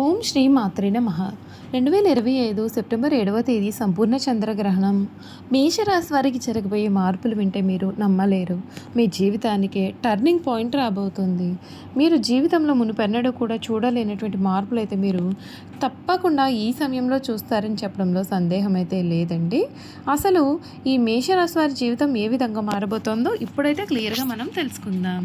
ఓం శ్రీ మాత్రే నమః. రెండు వేల ఇరవై ఐదు సెప్టెంబర్ ఏడవ తేదీ సంపూర్ణ చంద్రగ్రహణం. మేషరాశి వారికి జరగబోయే మార్పులు వింటే మీరు నమ్మలేరు. మీ జీవితానికి టర్నింగ్ పాయింట్ రాబోతుంది. మీరు జీవితంలో మునుపెన్నడూ కూడా చూడలేనటువంటి మార్పులు అయితే మీరు తప్పకుండా ఈ సమయంలో చూస్తారని చెప్పడంలో సందేహం అయితే లేదండి. అసలు ఈ మేషరాశి వారి జీవితం ఏ విధంగా మారబోతోందో ఇప్పుడైతే క్లియర్గా మనం తెలుసుకుందాం.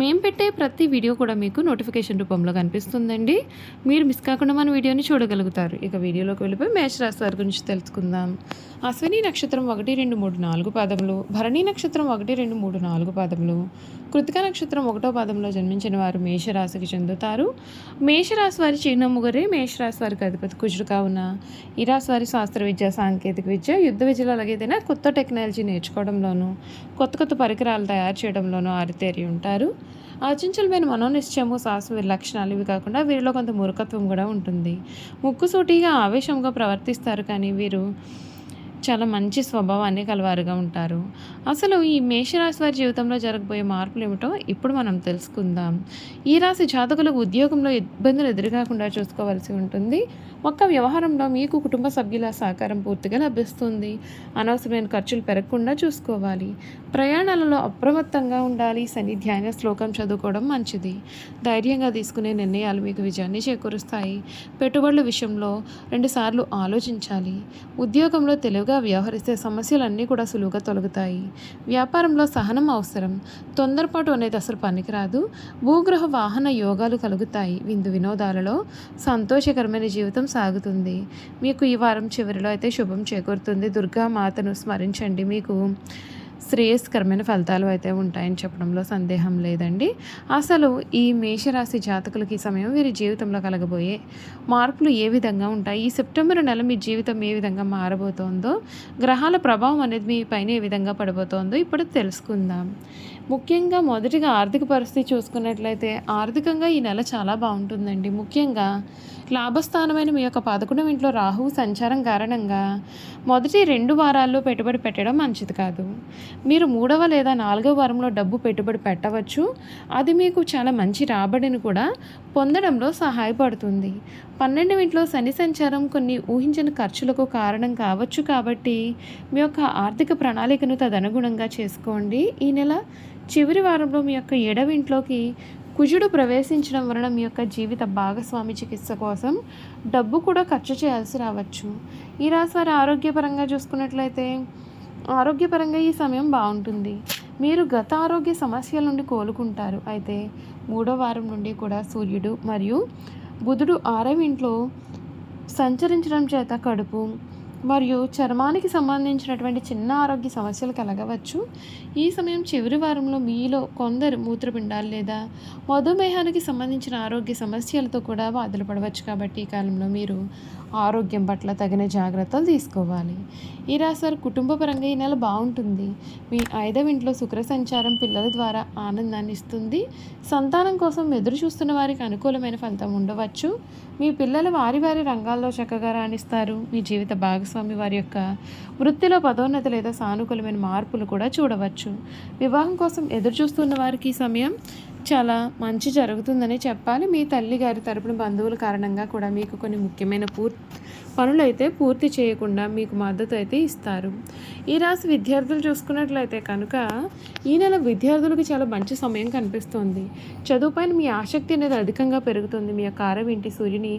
మేము పెట్టే ప్రతి వీడియో కూడా మీకు నోటిఫికేషన్ రూపంలో కనిపిస్తుందండి. మీరు మిస్ కాకుండా మన వీడియోని చూడగలుగుతారు. ఇక వీడియోలోకి వెళ్ళిపోయి మేషరాశి వారి గురించి తెలుసుకుందాం. అశ్విని నక్షత్రం ఒకటి రెండు మూడు నాలుగు పాదములు. భరణి నక్షత్రం ఒకటి రెండు మూడు నాలుగు పాదములు. కృతిక నక్షత్రం ఒకటో పాదంలో జన్మించిన వారు మేషరాశికి చెందుతారు. మేషరాశి వారి చిహ్నము గరే మేషరాశి వారికి అధిపతి కుజుడు కావున ఈ రాశి వారి శాస్త్ర విద్య సాంకేతిక విద్య యుద్ధ విద్యలో అలాగేదైనా కొత్త టెక్నాలజీ నేర్చుకోవడంలోనూ కొత్త కొత్త పరికరాలు తయారు చేయడంలోనూ ఆరితేరి ఉంటారు. ఆచించలమైన మనోనిశ్చయము సాహస లక్షణాలు ఇవి కాకుండా వీరిలో కొంత మూర్ఖత్వం కూడా ఉంటుంది. ముక్కుసూటిగా ఆవేశంగా ప్రవర్తిస్తారు కానీ వీరు చాలా మంచి స్వభావాన్ని కలవారుగా ఉంటారు. అసలు ఈ మేషరాశి వారి జీవితంలో జరగబోయే మార్పులు ఏమిటో ఇప్పుడు మనం తెలుసుకుందాం. ఈ రాశి జాతకులకు ఉద్యోగంలో ఇబ్బందులు ఎదురుకాకుండా చూసుకోవాల్సి ఉంటుంది. ఒక్క వ్యవహారంలో మీకు కుటుంబ సభ్యుల సహకారం పూర్తిగా లభిస్తుంది. అనవసరమైన ఖర్చులు పెరగకుండా చూసుకోవాలి. ప్రయాణాలలో అప్రమత్తంగా ఉండాలి. శని ధ్యాన శ్లోకం చదువుకోవడం మంచిది. ధైర్యంగా తీసుకునే నిర్ణయాలు మీకు విజయాన్ని చేకూరుస్తాయి. పెట్టుబడుల విషయంలో రెండుసార్లు ఆలోచించాలి. ఉద్యోగంలో తెలివిగా వ్యవహరిస్తే సమస్యలన్నీ కూడా సులువుగా తొలగుతాయి. వ్యాపారంలో సహనం అవసరం. తొందరపాటు అనేది అసలు పనికిరాదు. భూగ్రహ వాహన యోగాలు కలుగుతాయి. విందు వినోదాలలో సంతోషకరమైన జీవితం సాగుతుంది. మీకు ఈ వారం చివరిలో అయితే శుభం చేకూరుతుంది. దుర్గా మాతను స్మరించండి. మీకు శ్రేయస్కరమైన ఫలితాలు అయితే ఉంటాయని చెప్పడంలో సందేహం లేదండి. అసలు ఈ మేషరాశి జాతకులకి ఈ సమయం వీరి జీవితంలో కలగబోయే మార్పులు ఏ విధంగా ఉంటాయి? ఈ సెప్టెంబర్ నెల మీ జీవితం ఏ విధంగా మారబోతోందో గ్రహాల ప్రభావం అనేది మీ పైన ఏ విధంగా పడబోతోందో ఇప్పుడు తెలుసుకుందాం. ముఖ్యంగా మొదటిగా ఆర్థిక పరిస్థితి చూసుకున్నట్లయితే ఆర్థికంగా ఈ నెల చాలా బాగుంటుందండి. ముఖ్యంగా లాభస్థానమైన మీ యొక్క పదకొండు ఇంట్లో రాహువు సంచారం కారణంగా మొదటి రెండు వారాల్లో పెట్టుబడి పెట్టడం మంచిది కాదు. మీరు మూడవ లేదా నాలుగవ వారంలో డబ్బు పెట్టుబడి పెట్టవచ్చు. అది మీకు చాలా మంచి రాబడిని కూడా పొందడంలో సహాయపడుతుంది. పన్నెండు ఇంట్లో శని సంచారం కొన్ని ఊహించని ఖర్చులకు కారణం కావచ్చు కాబట్టి మీ యొక్క ఆర్థిక ప్రణాళికను తదనుగుణంగా చేసుకోండి. ఈ నెల చివరి వారంలో మీ యొక్క ఏడవ ఇంట్లోకి కుజుడు ప్రవేశించడం వలన మీ యొక్క జీవిత భాగస్వామి చికిత్స కోసం డబ్బు కూడా ఖర్చు చేయాల్సి రావచ్చు. ఈ రాశి వారి ఆరోగ్యపరంగా చూసుకున్నట్లయితే ఆరోగ్యపరంగా ఈ సమయం బాగుంటుంది. మీరు గత ఆరోగ్య సమస్యల నుండి కోలుకుంటారు. అయితే మూడో వారం నుండి కూడా సూర్యుడు మరియు బుధుడు ఆరవ ఇంట్లో సంచరించడం చేత కడుపు మరియు చర్మానికి సంబంధించినటువంటి చిన్న ఆరోగ్య సమస్యలు కలగవచ్చు. ఈ సమయం చివరి వారంలో మీలో కొందరు మూత్రపిండాలు లేదా మధుమేహానికి సంబంధించిన ఆరోగ్య సమస్యలతో కూడా బాధలు పడవచ్చు. కాబట్టి ఈ కాలంలో మీరు ఆరోగ్యం పట్ల తగిన జాగ్రత్తలు తీసుకోవాలి. ఈ సార్ కుటుంబపరంగా ఈ నెల బాగుంటుంది. మీ ఐదవ ఇంట్లో శుక్ర సంచారం పిల్లల ద్వారా ఆనందాన్ని ఇస్తుంది. సంతానం కోసం ఎదురు చూస్తున్న వారికి అనుకూలమైన ఫలితం ఉండవచ్చు. మీ పిల్లలు వారి వారి రంగాల్లో చక్కగా రాణిస్తారు. మీ జీవిత భాగస్వామి వారి యొక్క వృత్తిలో పదోన్నతి లేదా సానుకూలమైన మార్పులు కూడా చూడవచ్చు. వివాహం కోసం ఎదురు చూస్తున్న వారికి ఈ సమయం చాలా మంచి జరుగుతుందని చెప్పాలి. మీ తల్లి గారి తరపున బంధువుల కారణంగా కూడా మీకు కొన్ని ముఖ్యమైన పూర్ పనులైతే పూర్తి చేయకుండా మీకు మద్దతు అయితే ఇస్తారు. ఈ రాశి విద్యార్థులు చూసుకున్నట్లయితే కనుక ఈ నెల విద్యార్థులకు చాలా మంచి సమయం కనిపిస్తుంది. చదువుపైన మీ ఆసక్తి అనేది అధికంగా పెరుగుతుంది. మీ యొక్క ఆరవింటి సూర్యుని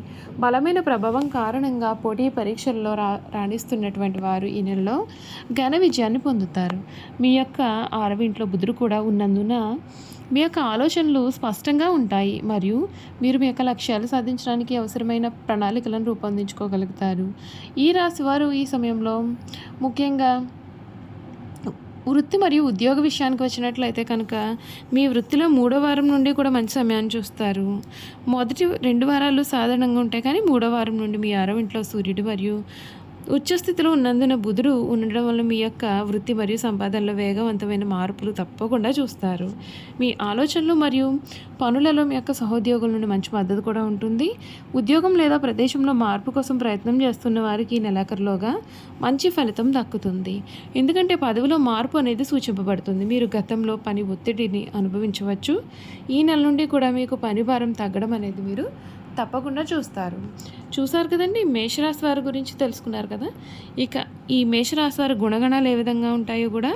బలమైన ప్రభావం కారణంగా పోటీ పరీక్షల్లో రా రాణిస్తున్నటువంటి వారు ఈ నెలలో ఘన విజయాన్ని పొందుతారు. మీ యొక్క ఆరవింట్లో బుధుడు కూడా ఉన్నందున మీ యొక్క ఆలోచనలు స్పష్టంగా ఉంటాయి. మరియు మీరు మీ యొక్క లక్ష్యాలు సాధించడానికి అవసరమైన ప్రణాళికలను రూపొందించుకోగలుగుతారు. ఈ రాశి వారు ఈ సమయంలో ముఖ్యంగా వృత్తి మరియు ఉద్యోగ విషయానికి వచ్చినట్లయితే కనుక మీ వృత్తిలో మూడో వారం నుండి కూడా మంచి సమయాన్ని చూస్తారు. మొదటి రెండు వారాలు సాధారణంగా ఉంటాయి కానీ మూడో వారం నుండి మీ ఆరో ఇంట్లో సూర్యుడు మరియు ఉచ్చస్థితిలో ఉన్నందున బుధుడు ఉండడం వల్ల మీ యొక్క వృత్తి మరియు సంపాదనలో వేగవంతమైన మార్పులు తప్పకుండా చూస్తారు. మీ ఆలోచనలు మరియు పనులలో మీ యొక్క సహోద్యోగుల నుండి మంచి మద్దతు కూడా ఉంటుంది. ఉద్యోగం లేదా ప్రదేశంలో మార్పు కోసం ప్రయత్నం చేస్తున్న వారికి ఈ నెలాఖరులోగా మంచి ఫలితం దక్కుతుంది. ఎందుకంటే పదవిలో మార్పు అనేది సూచింపబడుతుంది. మీరు గతంలో పని ఒత్తిడిని అనుభవించవచ్చు. ఈ నెల నుండి కూడా మీకు పని భారం తగ్గడం అనేది మీరు తప్పకుండా చూస్తారు. చూసారు కదండి? మేషరాశి వారి గురించి తెలుసుకున్నారు కదా? ఇక ఈ మేషరాశి వారి గుణగణాలు ఏ విధంగా ఉంటాయో కూడా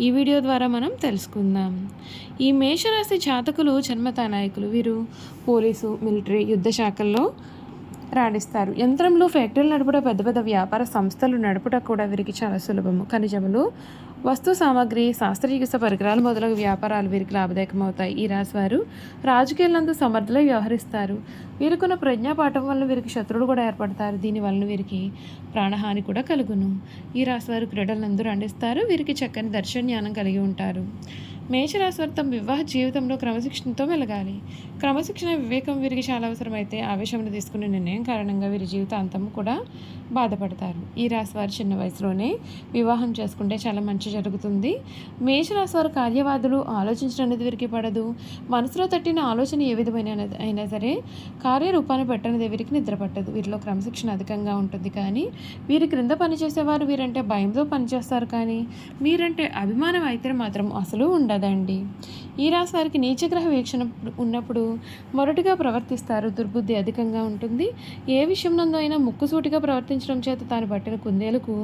ఈ వీడియో ద్వారా మనం తెలుసుకుందాం. ఈ మేషరాశి జాతకులు జన్మతా నాయకులు వీరు పోలీసు మిలిటరీ యుద్ధ శాఖల్లో రాణిస్తారు. యంత్రంలో ఫ్యాక్టరీలు నడుపుట పెద్ద పెద్ద వ్యాపార సంస్థలు నడుపుట కూడా వీరికి చాలా సులభము. ఖనిజములు వస్తు సామాగ్రి శాస్త్రచికిత్స పరికరాలు మొదలగు వ్యాపారాలు వీరికి లాభదాయకమవుతాయి. ఈ రాశి వారు రాజకీయాలందు సమర్థులై వ్యవహరిస్తారు. వీరికున్న ప్రజ్ఞాపాఠం వల్ల వీరికి శత్రువులు కూడా ఏర్పడతారు. దీని వలన వీరికి ప్రాణహాని కూడా కలుగును. ఈ రాశి వారు క్రీడలందు రండిస్తారు. వీరికి చక్కని దర్శన జ్ఞానం కలిగి ఉంటారు. మేషరాశి వారు తమ వివాహ జీవితంలో క్రమశిక్షణతో మెలగాలి క్రమశిక్షణ వివేకం వీరికి చాలా అవసరమైతే ఆవేశంలో తీసుకునే నిర్ణయం కారణంగా వీరి జీవితాంతం కూడా బాధపడతారు. ఈ రాశి వారు చిన్న వయసులోనే వివాహం చేసుకుంటే చాలా మంచి జరుగుతుంది. మేషరాశి వారు కార్యవాదులు ఆలోచించడం అనేది వీరికి పడదు. మనసులో తట్టిన ఆలోచన ఏ విధమైన అయినా సరే కార్యరూపాన్ని పెట్టనిది వీరికి నిద్ర పట్టదు. వీరిలో క్రమశిక్షణ అధికంగా ఉంటుంది కానీ వీరి క్రింద పనిచేసేవారు వీరంటే భయంతో పనిచేస్తారు కానీ మీరంటే అభిమానం అయితే మాత్రం అసలు కదండి. ఈ రాశి వారికి నీచగ్రహ వీక్షణ ఉన్నప్పుడు మొరటుగా ప్రవర్తిస్తారు దుర్బుద్ధి అధికంగా ఉంటుంది. ఏ విషయంలో అయినా ముక్కుసూటిగా ప్రవర్తించడం చేత తాను పట్టిన కుందేలకు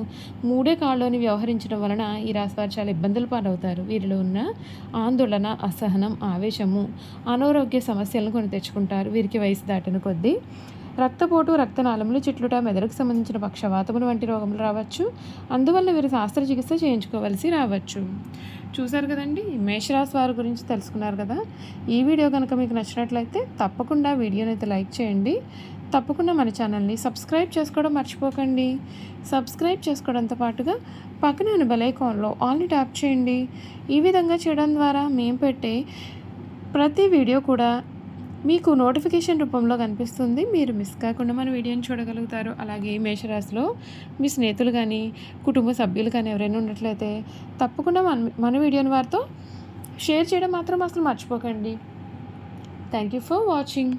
మూడే కాళ్ళలోని వ్యవహరించడం వలన ఈ రాశి వారు చాలా ఇబ్బందులు పాలవుతారు. వీరిలో ఉన్న ఆందోళన అసహనం ఆవేశము అనారోగ్య సమస్యలను కొని తెచ్చుకుంటారు. వీరికి వయసు దాటిన కొద్దీ రక్తపోటు రక్తనాళములు చిట్లుట మెదడుకు సంబంధించిన పక్షవాతములు వంటి రోగములు రావచ్చు. అందువల్ల వీరు శాస్త్రచికిత్స చేయించుకోవలసి రావచ్చు. చూశారు కదండి? మేషరాశి వారి గురించి తెలుసుకున్నారు కదా? ఈ వీడియో కనుక మీకు నచ్చినట్లయితే తప్పకుండా వీడియోని అయితే లైక్ చేయండి. తప్పకుండా మన ఛానల్ని సబ్స్క్రైబ్ చేసుకోవడం మర్చిపోకండి. సబ్స్క్రైబ్ చేసుకోవడంతో పాటుగా పక్కన ఉన్న బెలైకాన్లో ఆల్ని ట్యాప్ చేయండి. ఈ విధంగా చేయడం ద్వారా మేము పెట్టే ప్రతి వీడియో కూడా మీకు నోటిఫికేషన్ రూపంలో కనిపిస్తుంది. మీరు మిస్ కాకుండా మన వీడియోని చూడగలుగుతారు. అలాగే మేషరాశిలో మీ స్నేహితులు కానీ కుటుంబ సభ్యులు కానీ ఎవరైనా ఉన్నట్లయితే తప్పకుండా మన మన వీడియోని వారితో షేర్ చేయడం మాత్రం అసలు మర్చిపోకండి. Thank you for watching